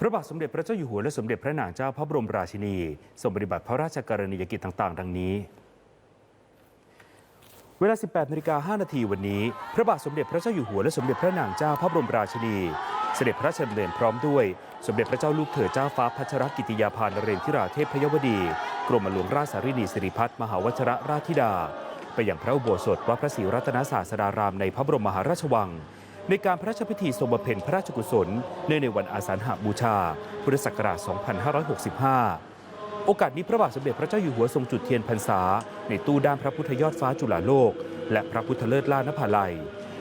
พระบาทสมเด็จพระเจ้าอยู่หัวและสมเด็จพระนางเจ้าพระบรมราชินีทรงปฏิบัติพระราชกรณียกิจต่าง ๆ ดังนี้ เวลา 18นาฬิกา5นาทีวันนี้ พระบาทสมเด็จพระเจ้าอยู่หัวและสมเด็จพระนางเจ้าพระบรมราชินี เสด็จพระราชดำเนินพร้อมด้วย สมเด็จพระเจ้าลูกเธอเจ้าฟ้าพัชรกิติยาภานเรนทิราเทพพยวดี กรมหลวงราชสารินีสิริพัฒน์มหาวชรราชธิดา ไปยังพระอุโบสถวัดพระศรีรัตนศาสดารามในพระบรมมหาราชวัง ในการพระราชพิธีทรงบำเพ็ญพระราชกุศล เนื่องในวันอาสาฬหบูชา พุทธศักราช 2565 โอกาสนี้พระบาทสมเด็จพระเจ้าอยู่หัวทรงจุดเทียนพรรษา ในตู้ด้านพระพุทธยอดฟ้าจุฬาโลก และพระพุทธเลิศล่านภาลัย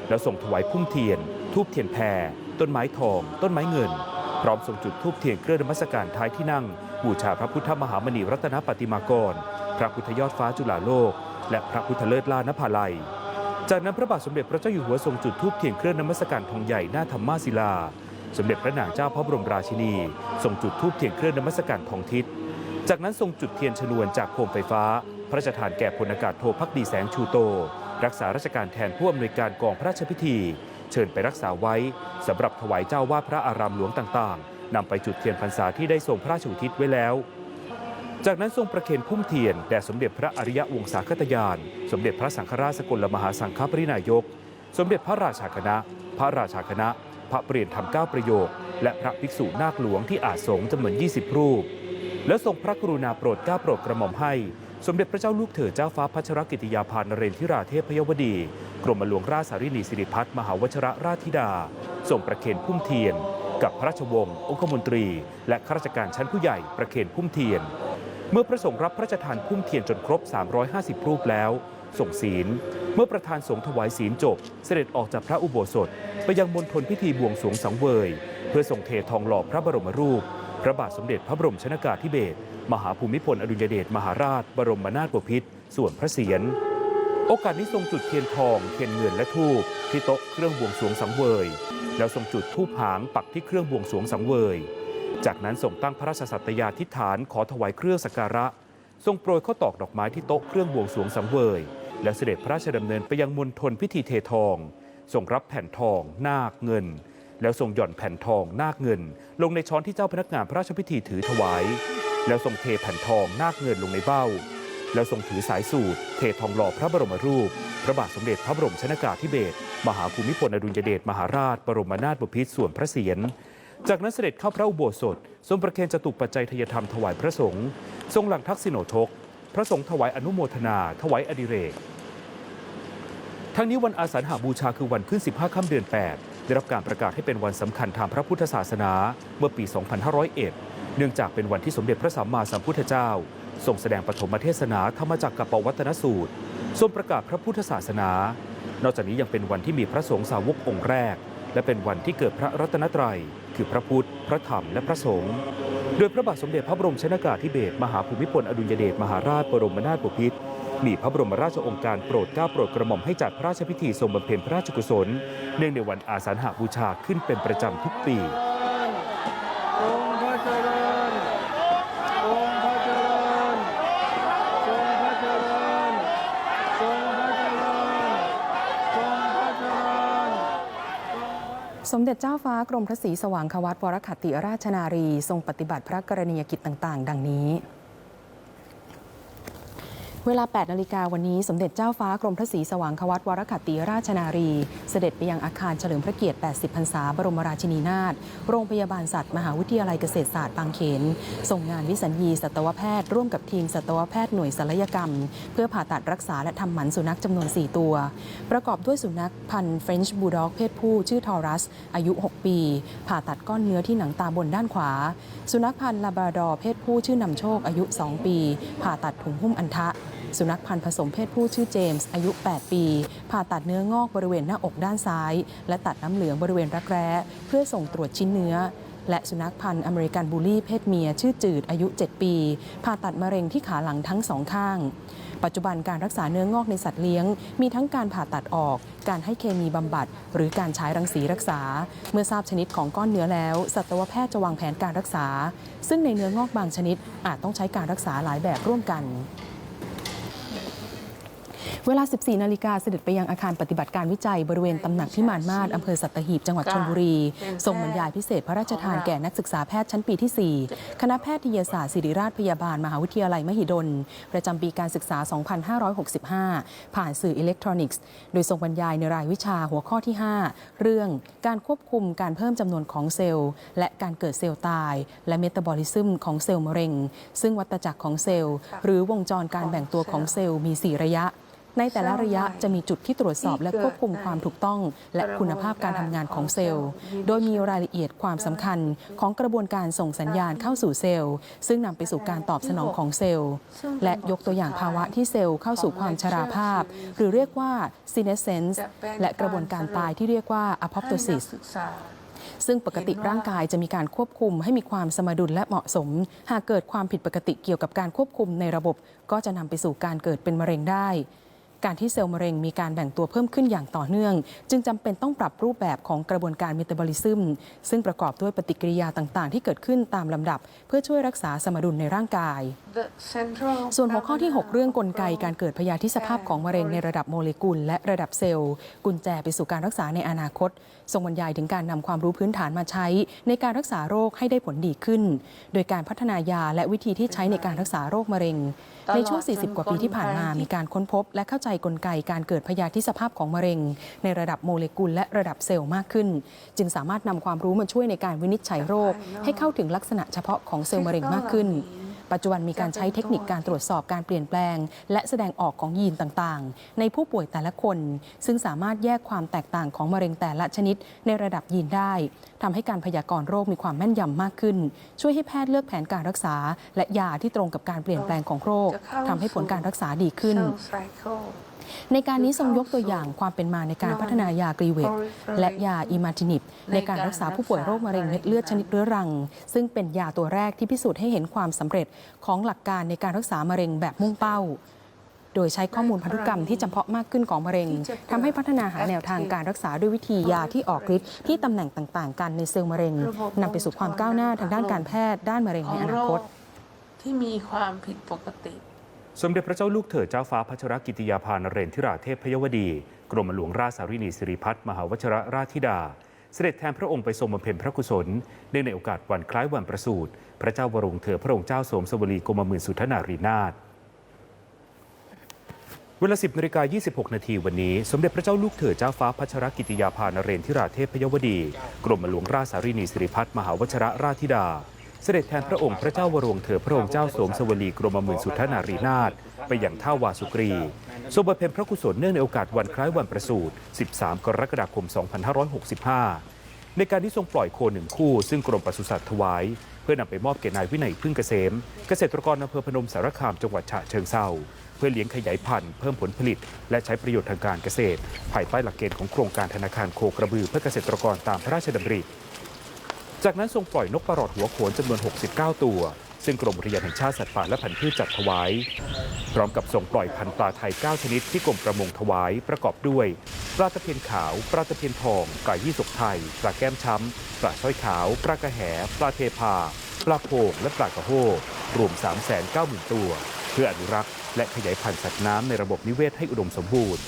แล้วส่งถวายพุ่มเทียน ทูบเทียนแพรต้นไม้ทอง ต้นไม้เงิน พร้อมส่งจุดทูบเทียนเครื่องนมัสการท้ายที่นั่ง บูชาพระพุทธมหามณีรัตนปฏิมากร พระพุทธยอดฟ้าจุฬาโลก และพระพุทธเลิศล่านภาลัย จากนั้นพระบาทสมเด็จพระเจ้าอยู่หัวทรงจุดธูปเทียนเครื่องนมัสการทองใหญ่หน้าธรรมาศิลา สมเด็จพระนางเจ้าพระบรมราชินีทรงจุดธูปเทียนเครื่องนมัสการทองทิศจากนั้นทรงจุดเทียนชนวนจากโคมไฟฟ้า พระราชทานแก่พลอากาศโทพักดีแสงชูโต รักษาราชการแทนผู้อำนวยการกองพระราชพิธี เชิญไปรักษาไว้สำหรับถวายเจ้าว่าพระอารามหลวงต่างๆนำไปจุดเทียนพรรษาที่ได้ทรงพระราชอุทิศไว้แล้ว จากนั้นทรงประเคนพุ่มเทียนแด่สมเด็จพระอริยวงศาคตยาน สมเด็จพระสังฆราชสกลมหาสังฆปรินายก สมเด็จพระราชาคณะ พระราชาคณะ พระเปลี่ยนธรรมเก้าประโยค และพระภิกษุนาคหลวงที่อาจสงจำนวน 20 รูป และทรงพระกรุณาโปรดเกล้าโปรดกระหม่อมให้ สมเด็จพระเจ้าลูกเธอเจ้าฟ้าพัชรกิติยาภานเรนทิราเทพยวดี กรมหลวงราชสารินีสิริพัฒน์มหาวชรราชธิดาทรงประเคนพุ่มเทียน กับพระราชวงศ์องคมนตรี และข้าราชการชั้นผู้ใหญ่ประเคนพุ่มเทียน เมื่อพระสงฆ์รับพระราชทานพุ่มเทียนจนครบ 350 รูปแล้ว ส่งศีล เมื่อประธานสงฆ์ถวายศีลจบ เสด็จออกจากพระอุโบสถ ไปยังมณฑลพิธีบวงสรวงสังเวย เพื่อส่งเททองหล่อพระบรมรูป พระบาทสมเด็จพระบรมชนากาธิเบศรมหาภูมิพลอดุลยเดชมหาราช บรมนาถบพิตรส่วนพระเศียรโอกาสนี้ทรงจุดเทียนทองเทียนเงินและธูปที่โต๊ะเครื่องบวงสรวงสังเวย แล้วทรงจุดธูปหางปักที่เครื่องบวงสรวงสังเวย จากนั้นทรงตั้งพระราชสัตยาธิฐานขอถวายเครื่องสักการะ ทรงโปรยข้าวตอกดอกไม้ที่โต๊ะเครื่องบวงสวงสังเวย และเสด็จพระราชดำเนินไปยังมณฑลพิธีเททองทรงรับแผ่นทอง นาคเงิน แล้วทรงหย่อนแผ่นทอง นาคเงิน ลงในช้อนที่เจ้าพนักงานพระราชพิธีถือถวาย แล้วทรงเทแผ่นทองนาคเงินลงในเบ้า แล้วทรงถือสายสูตร เททองหล่อพระบรมรูป พระบาทสมเด็จพระบรมชนากาธิเบศรมหาภูมิพลอดุลยเดชมหาราช บรมนาถบพิตรส่วนพระเศียร จากนั้นเสด็จเข้าพระอุโบสถ ทรงประเคนจตุปัจจัยทยธรรมถวายพระสงฆ์ทรงหลังทักษิโนทก พระสงฆ์ถวายอนุโมทนา ถวายอดิเรก ทั้งนี้วันอาสาฬหบูชาคือวันขึ้น 15 ค่ำเดือน 8 ได้รับการประกาศให้เป็นวันสำคัญทางพระพุทธศาสนาเมื่อปี 2501 เนื่องจากเป็นวันที่สมเด็จพระสัมมาสัมพุทธเจ้าทรงแสดงปฐมเทศนาธรรมจักรกับปวัตนสูตร ทรงประกาศพระพุทธศาสนา นอกจากนี้ยังเป็นวันที่มีพระสงฆ์สาวกองค์แรก และเป็นวันที่เกิดพระรัตนตรัย คือพระพุทธ พระธรรม และพระสงฆ์ โดยพระบาทสมเด็จพระบรมชนากาธิเบศรมหาภูมิพลอดุลยเดชมหาราชบรมนาถบพิตรมีพระบรมราชโองการโปรดเกล้าโปรดกระหม่อมให้จัดพระราชพิธีทรงบำเพ็ญพระราชกุศล เนื่องในวันอาสาฬหบูชาขึ้นเป็นประจำทุกปี องค์พระเจริญ องค์พระเจริญ ทรงพระเจริญ ทรงพระเจริญ ทรงพระเจริญ สมเด็จเจ้าฟ้ากรมพระศรีสว่างควัตวรคัตติราชนารี ทรงปฏิบัติพระกรณียกิจต่าง ๆ ดังนี้ เวลา 8 นาฬิกาวันนี้ สมเด็จเจ้าฟ้ากรมพระศรีสว่างควัตวรคัตติราชนารี เสด็จไปยังอาคารเฉลิมพระเกียรติ 80 พรรษา บรมราชินีนาถ โรงพยาบาลสัตว์ มหาวิทยาลัยเกษตรศาสตร์บางเขน ส่งงานวิสัญญีสัตวแพทย์ร่วมกับทีมสัตวแพทย์หน่วยศัลยกรรม เพื่อผ่าตัดรักษาและทำหมันสุนัขจำนวน 4 ตัว ประกอบด้วยสุนัขพันธุ์เฟรนช์บูลด็อกเพศผู้ชื่อทอรัส อายุ 6 ปี ผ่าตัดก้อนเนื้อที่หนังตาบนด้านขวา สุนัขพันธุ์ลาบราดอร์เพศผู้ชื่อนำโชคอายุ 2 ปี ผ่าตัดถุงหุ้มอันทะ สุนัขพันธุ์ผสมเพศผู้ชื่อเจมส์อายุ 8 ปี ผ่าตัดเนื้องอกบริเวณหน้าอกด้านซ้าย และตัดน้ำเหลืองบริเวณรักแร้ เพื่อส่งตรวจชิ้นเนื้อ และสุนัขพันธุ์อเมริกันบูลลี่เพศเมียชื่อจืดอายุ 7 ปี ผ่าตัดมะเร็งที่ขาหลังทั้งสองข้าง ปัจจุบันการรักษาเนื้องอกในสัตว์เลี้ยง มีทั้งการผ่าตัดออก การให้เคมีบำบัด หรือการใช้รังสีรักษา เมื่อทราบชนิดของก้อนเนื้อแล้ว สัตวแพทย์จะวางแผนการรักษา ซึ่งในเนื้องอกบางชนิดอาจต้องใช้การรักษาหลายแบบร่วมกัน เวลา 14 นาฬิกาเสด็จไปยังอาคารปฏิบัติการวิจัยบริเวณตำหนักพิมานมาศอำเภอสัตหีบจังหวัดชลบุรีส่งบรรยายพิเศษพระราชทานแก่นักศึกษาแพทย์ชั้นปีที่ 4 คณะแพทยศาสตร์ศิริราชพยาบาล มหาวิทยาลัยมหิดล ประจำปีการศึกษา 2565 ผ่านสื่ออิเล็กทรอนิกส์ โดยทรงบรรยายในรายวิชาหัวข้อที่ 5 เรื่องการควบคุมการเพิ่มจำนวนของเซลล์ และการเกิดเซลล์ตาย และเมตาบอลิซึมของเซลล์มะเร็ง ซึ่งวัตจักรของเซลล์ หรือวงจรการแบ่งตัวของเซลล์มี 4 ระยะ ในแต่ละระยะจะมีจุดที่ตรวจสอบและควบคุมความถูกต้อง และคุณภาพการทำงานของเซลล์ โดยมีรายละเอียดความสำคัญของกระบวนการส่งสัญญาณเข้าสู่เซลล์ ซึ่งนำไปสู่การตอบสนองของเซลล์ และยกตัวอย่างภาวะที่เซลล์เข้าสู่ความชราภาพ หรือเรียกว่า senescence และกระบวนการตายที่เรียกว่า apoptosis ศึกษาซึ่งปกติร่างกายจะมีการควบคุมให้มีความสมดุลและเหมาะสม หากเกิดความผิดปกติเกี่ยวกับการควบคุมในระบบ ก็จะนำไปสู่การเกิดเป็นมะเร็งได้ การที่เซลล์มะเร็งมีการแบ่งตัวเพิ่มขึ้นอย่างต่อเนื่อง จึงจำเป็นต้องปรับรูปแบบของกระบวนการเมตาบอลิซึม ซึ่งประกอบด้วยปฏิกิริยาต่างๆ ที่เกิดขึ้นตามลำดับ เพื่อช่วยรักษาสมดุลในร่างกาย The Central ส่วนหัวข้อที่ 6 เรื่องกลไกการเกิดพยาธิสภาพของมะเร็งในระดับโมเลกุล และระดับเซลล์ กุญแจไปสู่การรักษาในอนาคตทรงบรรยายถึงการนำความรู้พื้นฐานมาใช้ ในการรักษาโรคให้ได้ผลดีขึ้น โดยการพัฒนายาและวิธีที่ใช้ในการรักษาโรคมะเร็ง ในช่วง 40 กว่าปีที่ผ่านมามีการค้นพบ และเข้าใจกลไกการเกิดพยาธิสภาพของมะเร็ง ในระดับโมเลกุลและระดับเซลล์มากขึ้น จึงสามารถนำความรู้มาช่วยในการวินิจฉัยโรค ให้เข้าถึงลักษณะเฉพาะของเซลล์มะเร็งมากขึ้น ปัจจุบันมีการใช้เทคนิคการตรวจสอบการเปลี่ยนแปลง และแสดงออกของยีนต่างๆ ในผู้ป่วยแต่ละคน ซึ่งสามารถแยกความแตกต่างของมะเร็งแต่ละชนิด ในระดับยีนได้ทำให้การพยากรณ์โรคมีความแม่นยำมากขึ้น ช่วยให้แพทย์เลือกแผนการรักษา และยาที่ตรงกับการเปลี่ยนแปลงของโรคทำให้ผลการรักษาดีขึ้น Cell Cycle ในการนี้ทรงยกตัวอย่างความเป็นมาในการพัฒนายากรีเวกและยาอิมาจินิบในการรักษาผู้ป่วยโรคมะเร็งเม็ดเลือดชนิดเรื้อรัง ซึ่งเป็นยาตัวแรกที่พิสูจน์ให้เห็นความสำเร็จของหลักการในการรักษามะเร็งแบบมุ่งเป้าโดยใช้ข้อมูลพันธุกรรมที่จำเพาะมากขึ้นของมะเร็งทำให้พัฒนาหาแนวทางการรักษาด้วยวิธียาที่ออกฤทธิ์ที่ตำแหน่งต่าง ๆ กันในเซลล์มะเร็งนำไปสู่ความก้าวหน้าทางด้านการแพทย์ด้านมะเร็งในอนาคต ที่มีความผิดปกติ สมเด็จพระเจ้าลูกเธอเจ้าฟ้าพัชรกิติยาภานเรนทิราเทพพยวดี กรมหลวงราชสารินีสิริพัฒน์มหาวชรราชธิดา เสด็จแทนพระองค์ไปทรงบำเพ็ญพระกุศลเนื่องในโอกาสวันคล้ายวันประสูติพระเจ้าวรวงเธอพระองค์เจ้าสมสวรีกรมหมื่นสุทธนารีนาถเวลา 10นาฬิกา26 นาทีวันนี้ สมเด็จพระเจ้าลูกเธอเจ้าฟ้าพัชรกิติยาภานเรนทิราเทพพยวดี กรมหลวงราชสารินีสิริพัฒน์มหาวชรราชธิดา เสด็จแทนพระองค์พระเจ้าวรวงเธอพระองค์เจ้าสมสวรีกรมหมื่นสุทธนารีนาถไปอย่างท่าวาสุกรีทรงบำเพ็ญพระกุศลเนื่องในโอกาสวันคล้ายวันประสูติ 13 กรกฎาคม 2565 ในการที่ทรงปล่อยโคหนึ่งคู่ ซึ่งกรมปศุสัตว์ถวาย เพื่อนำไปมอบแก่นายวินัยพึ่งเกษม เกษตรกรอำเภอพนมสารคามจังหวัดฉะเชิงเทราเพื่อเลี้ยงขยายพันธุ์เพิ่มผลผลิต และใช้ประโยชน์ทางการเกษตร ภายใต้หลักเกณฑ์ของโครงการธนาคารโคกระบือเพื่อเกษตรกรตามพระราชดำริ จากนั้นทรงปล่อยนกประหลอดหัวโขนจำนวน 69 ตัว ซึ่งกรมอุทยานแห่งชาติสัตว์ป่าและพันธุ์พืชจัดถวาย พร้อมกับส่งปล่อยพันธุ์ปลาไทย 9 ชนิดที่กรมประมงถวายประกอบด้วย ปลาตะเพียนขาว ปลาตะเพียนทองปลายี่สกไทย ปลาแก้มช้ำ ปลาสร้อยขาว ปลากระแห ปลาเทพา ปลาโพงและปลากระโฮรวม 390,000 ตัว เพื่ออนุรักษ์และขยายพันธุ์สัตว์น้ำในระบบนิเวศให้อุดมสมบูรณ์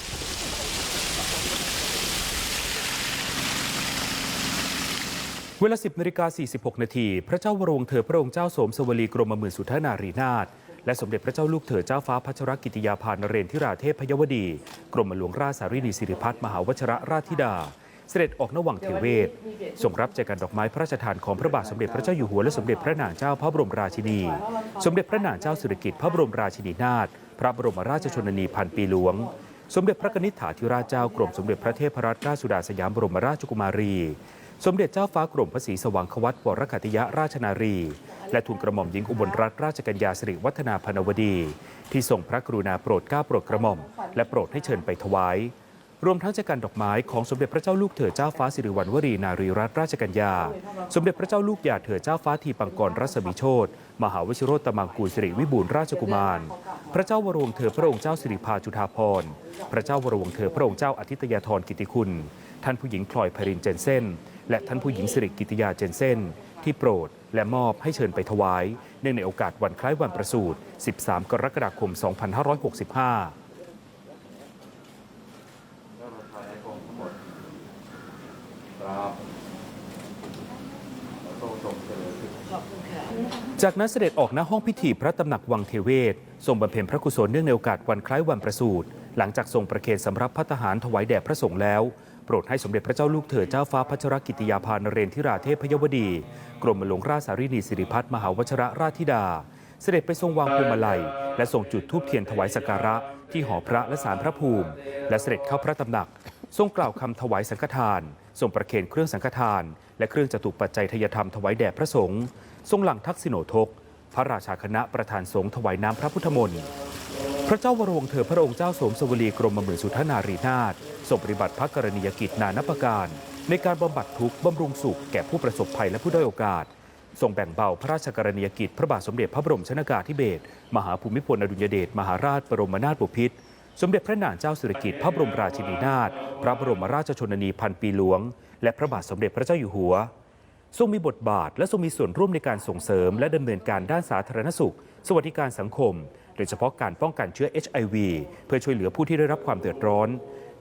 เวลา 10นาฬิกา46 นาที พระเจ้าวรวงเธอพระองค์เจ้าสมสวรีกรมหมื่นสุทธนารีนาถและสมเด็จพระเจ้าลูกเธอเจ้าฟ้าพัชรกิติยาภานเรนทิราเทพพยวดี กรมหลวงราชสารินีสิริพัฒน์มหาวชระราชธิดา เสด็จออกนวังเทเวศทรงรับแจกันดอกไม้พระราชทานของพระบาทสมเด็จพระเจ้าอยู่หัวและสมเด็จพระนางเจ้าพระบรมราชินี สมเด็จพระนางเจ้าสิริกิติ์พระบรมราชินีนาถพระบรมราชชนนีพันปีหลวง สมเด็จพระนิษฐาธิราชเจ้ากรมสมเด็จพระเทพรัตนราชสุดาสยามบรมราชกุมารี สมเด็จเจ้าฟ้ากรมพระศรีสว่างควัตวรคัติยะราชนารี และทูลกระหม่อมหญิงอุบลรัตนราชกัญญาสิริวัฒนาพนวดี ที่ทรงพระกรุณาโปรดเกล้าโปรดกระหม่อม และโปรดให้เชิญไปถวาย รวมทั้งจักรดอกไม้ของสมเด็จพระเจ้าลูกเธอเจ้าฟ้าสิริวัณวรีนารีรัตนราชกัญญา สมเด็จพระเจ้าลูกยาเธอเจ้าฟ้าทีปังกรรัศมีโชตมหาวชิโรตมังกูลสิริวิบูลราชกุมาร พระเจ้าวรวงเธอพระองค์เจ้าสิริพาจุฑาภรพระเจ้าวรวงเธอพระองค์เจ้าอาทิตยาธรกิติคุณ ท่านผู้หญิงพลอยไพรินเจนเซนและท่านผู้หญิงสิริกิติยาเจนเซนที่โปรดและมอบให้เชิญไปถวาย เนื่องในโอกาสวันคล้ายวันประสูติ 13 กรกฎาคม 2565 จากนั้นเสด็จออกณห้องพิธีพระตำหนักวังเทเวศทรงบำเพ็ญพระกุศลเนื่องในโอกาสวันคล้ายวันประสูติหลังจากทรงประเคนสำรับพัฒหารถวายแด่พระสงฆ์แล้ว โปรดให้สมเด็จพระเจ้าลูกเธอเจ้าฟ้าพัชรกิติยาภานเรนทิราเทพยวดี กรมหลวงราชสารีนีสิริพัฒน์มหาวชรราชธิดา เสด็จไปทรงวางพวงมาลัย และทรงจุดธูปเทียนถวายสักการะ ที่หอพระและศาลพระภูมิ และเสด็จเข้าพระตำหนัก ทรงกล่าวคำถวายสังฆทาน ทรงประเคนเครื่องสังฆทาน และเครื่องจตุปัจจัยทยธรรมถวายแด่พระสงฆ์ ทรงหลังทักษิโนทก พระราชาคณะประธานสงฆ์ถวายน้ำพระพุทธมนต์พระเจ้าวรวงเธอพระองค์เจ้าสมสวลีกรมหมื่นสุทนารีนาถทรงปฏิบัติพระกรณียกิจนานับประการ ในการบำบัดทุกข์บำรุงสุขแก่ผู้ประสบภัยและผู้ด้อยโอกาสทรงแบ่งเบาพระราชกรณียกิจ พระบาทสมเด็จพระบรมชนากาธิเบศรมหาภูมิพลอดุลยเดชมหาราชบรมนาถบพิตรสมเด็จพระนางเจ้าสิริกิติ์พระบรมราชินีนาถพระบรมราชชนนีพันปีหลวง และพระบาทสมเด็จพระเจ้าอยู่หัว ทรงมีบทบาทและทรงมีส่วนร่วมในการส่งเสริม และดำเนินการด้านสาธารณสุข สวัสดิการสังคม โดยเฉพาะการป้องกันเชื้อ HIV เพื่อช่วยเหลือผู้ที่ได้รับความเดือดร้อน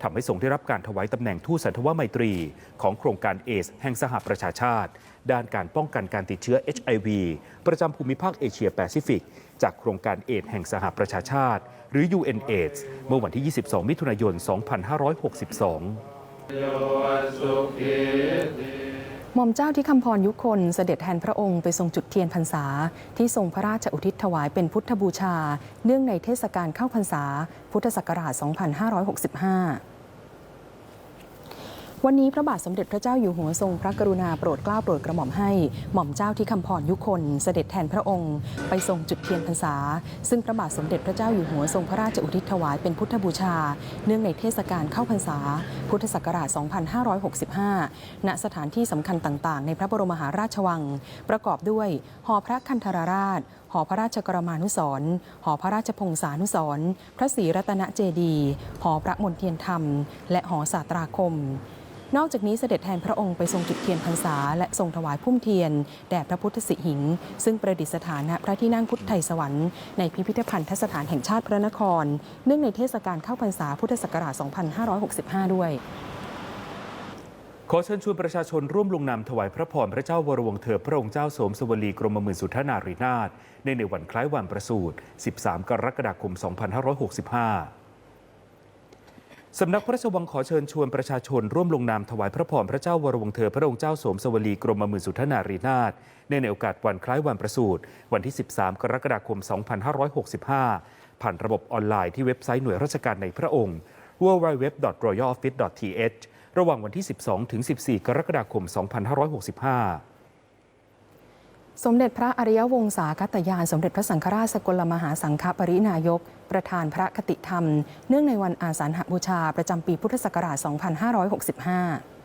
ทำให้ทรงได้รับการถวายตำแหน่งทูตสันทวไมตรี ของโครงการเอสแห่งสหประชาชาติ ด้านการป้องกันการติดเชื้อ HIV ประจำภูมิภาคเอเชียแปซิฟิก จากโครงการเอดแห่งสหประชาชาติ หรือ UNAIDS เมื่อวันที่ 22 มิถุนายน 2562 หม่อมเจ้าที่คำพรยุคนเสด็จแทนพระองค์ไปทรงจุดเทียนพรรษา ที่ทรงพระราชอุทิศถวายเป็นพุทธบูชา เนื่องในเทศกาลเข้าพรรษา พุทธศักราช 2565 วันนี้พระบาทสมเด็จพระเจ้าอยู่หัวทรงพระกรุณาโปรดเกล้าโปรดกระหม่อมให้ หม่อมเจ้าที่คำพรยุคนเสด็จแทนพระองค์ ไปทรงจุดเทียนพรรษา ซึ่งพระบาทสมเด็จพระเจ้าอยู่หัวทรงพระราชอุทิศถวายเป็นพุทธบูชา เนื่องในเทศกาลเข้าพรรษา พุทธศักราช 2565 ณ สถานที่สำคัญต่าง ๆ ในพระบรมมหาราชวัง ประกอบด้วยหอพระคันธรราชหอพระราชกรมานุสรหอพระราชพงศานุสรพระศรีรัตนเจดีย์หอพระมนเทียนธรรม และหอศาตราคม นอกจากนี้เสด็จแทนพระองค์ไปทรงจุดเทียนพรรษา และทรงถวายพุ่มเทียน แด่พระพุทธสิหิง ซึ่งประดิษฐานณพระที่นั่งพุทธไทยสวรรค์ในพิพิธภัณฑ์สถานแห่งชาติพระนคร เนื่องในเทศกาลเข้าพรรษาพุทธศักราช 2565 ด้วย ขอเชิญชวนประชาชนร่วมลงนามถวายพระพรพระเจ้าวรวงเธอพระองค์เจ้าสมสวลีกรมหมื่นสุทธนารีนาถในในวันคล้ายวันประสูติ 13 กรกฎาคม 2565 สำนักพระราชวังขอเชิญชวนประชาชนร่วมลงนามถวายพระพรพระเจ้าวรวงเธอพระองค์เจ้าสมสวลีกรมหมื่นสุทธนารีนาถในในโอกาสวันคล้ายวันประสูติวันที่ 13 กรกฎาคม 2565 ผ่านระบบออนไลน์ที่เว็บไซต์หน่วยราชการในพระองค์ www.royaloffice.th ระหว่างวันที่ 12 ถึง 14 กรกฎาคม 2565 สมเด็จพระอริยวงศากัตยาน สมเด็จพระสังฆราชสกลมหาสังฆปรินายก ประธานพระคติธรรม เนื่องในวันอาสาฬหบูชาประจำปีพุทธศักราช 2565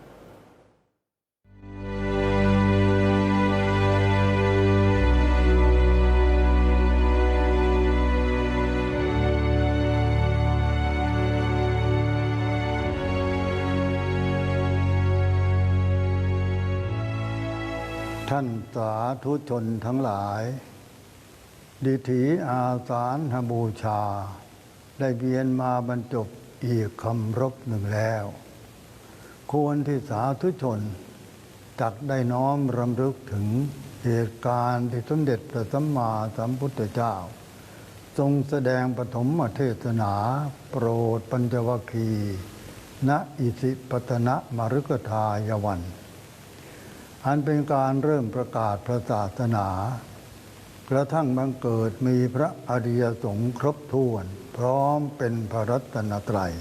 านสาธุชนทั้งหลาย ดิถีอาสาฬหบูชา ได้เวียนมาบรรจบอีกคำรบหนึ่งแล้ว ควรที่สาธุชนจักได้น้อมรำลึกถึงเหตุการณ์ที่สมเด็จพระสัมมาสัมพุทธเจ้า ทรงแสดงปฐมเทศนา โปรดปัญจวคีย์ณอิสิปตนะมรุกทายวัน อันเป็นการเริ่มประกาศพระศาสนา กระทั่งบังเกิดมีพระอริยสงฆ์ครบถ้วน พร้อมเป็นพระรัตนตรัย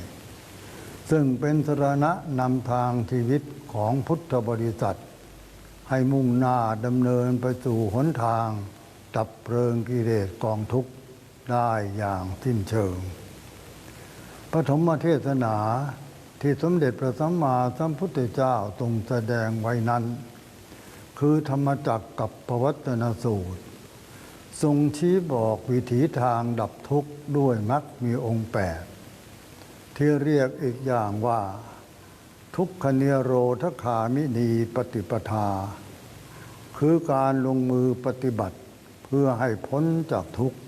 ซึ่งเป็นสรณะนำทางชีวิตของพุทธบริษัท ให้มุ่งหน้าดำเนินไปสู่หนทางดับเพลิงกิเลสกองทุกข์ได้อย่างสิ้นเชิงปฐมเทศนาที่สมเด็จพระสัมมาสัมพุทธเจ้าทรงแสดงไว้นั้น คือธรรมจักกับปวัตนสูตร ทรงชี้บอกวิถีทางดับทุกข์ด้วยมรรคมีองค์แปดที่เรียกอีกอย่างว่า ทุกขเนโรธคามินีปฏิปทา คือการลงมือปฏิบัติเพื่อให้พ้นจากทุกข์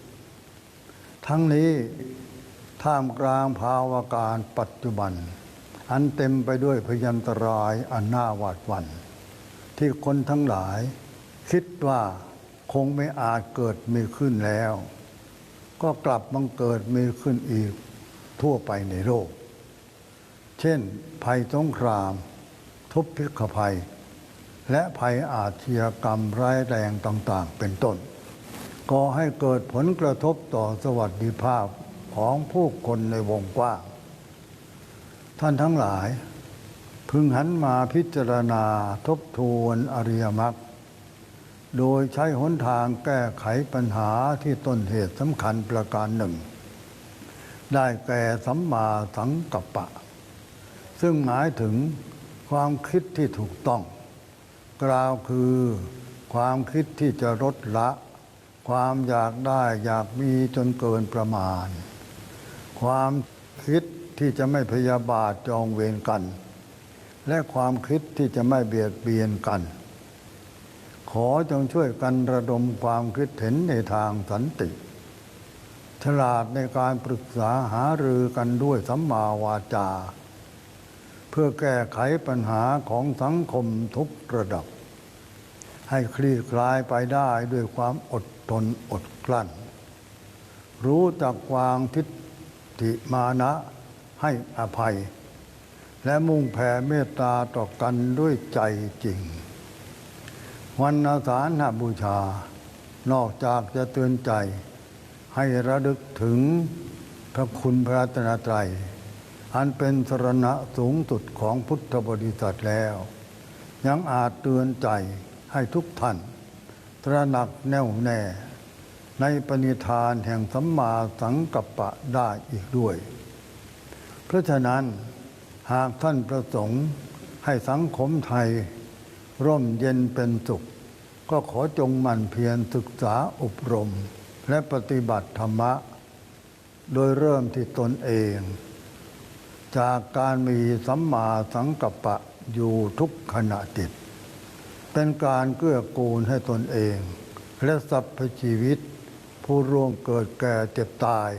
ทั้งนี้ท่ามกลางภาวะการปัจจุบัน อันเต็มไปด้วยพยันตรายอันน่าหวาดหวั่น ที่คนทั้งหลาย คิดว่าคงไม่อาจเกิดมีขึ้นแล้ว ก็กลับบังเกิดมีขึ้นอีกทั่วไปในโลก เช่น ภัยสงคราม ทุพพิกภัย และภัยอาชญากรรมร้ายแรงต่างๆ เป็นต้นก่อให้เกิดผลกระทบต่อสวัสดิภาพของผู้คนในวงกว้าง ท่านทั้งหลาย พึงหันมาพิจารณาทบทวนอริยมรรคโดยใช้หนทางแก้ไขปัญหาที่ต้นเหตุสำคัญประการหนึ่ง ได้แก่สัมมาสังกัปปะ ซึ่งหมายถึงความคิดที่ถูกต้อง กล่าวคือความคิดที่จะลดละ ความอยากได้อยากมีจนเกินประมาณ ความคิดที่จะไม่พยาบาทจองเวรกัน และความคิดที่จะไม่เบียดเบียนกัน ขอจงช่วยกันระดมความคิดเห็นในทางสันติ ฉลาดในการปรึกษาหารือกันด้วยสัมมาวาจา เพื่อแก้ไขปัญหาของสังคมทุกระดับ ให้คลี่คลายไปได้ด้วยความอดทนอดกลั้น รู้จักวางทิฏฐิมานะให้อภัย และมุ่งแผ่เมตตาต่อกันด้วยใจจริง วันอาสาฬหบูชา นอกจากจะเตือนใจ ให้ระลึกถึงพระคุณพระรัตนตรัย อันเป็นสรณะสูงสุดของพุทธบริษัทแล้ว ยังอาจเตือนใจให้ทุกท่าน ตระหนักแน่วแน่ ในปณิธานแห่งสัมมาสังกัปปะได้อีกด้วย เพราะฉะนั้น หากท่านประสงค์ให้สังคมไทย ร่มเย็นเป็นสุข ก็ขอจงหมั่นเพียรศึกษาอบรม และปฏิบัติธรรมะ โดยเริ่มที่ตนเอง จากการมีสัมมาสังกัปปะอยู่ทุกขณะจิต เป็นการเกื้อกูลให้ตนเอง และสรรพชีวิต ผู้ร่วงเกิดแก่เจ็บตาย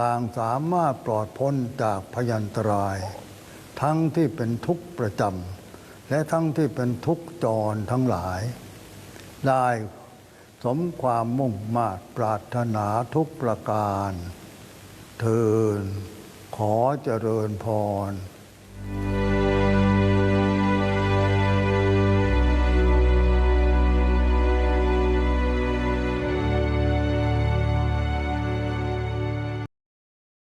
ต่างสามารถปลอดพ้นจากพยันตราย ทั้งที่เป็นทุกข์ประจำและทั้งที่เป็นทุกข์จรทั้งหลาย ได้สมความมุ่งมาตรปรารถนาทุกประการเทินขอเจริญพร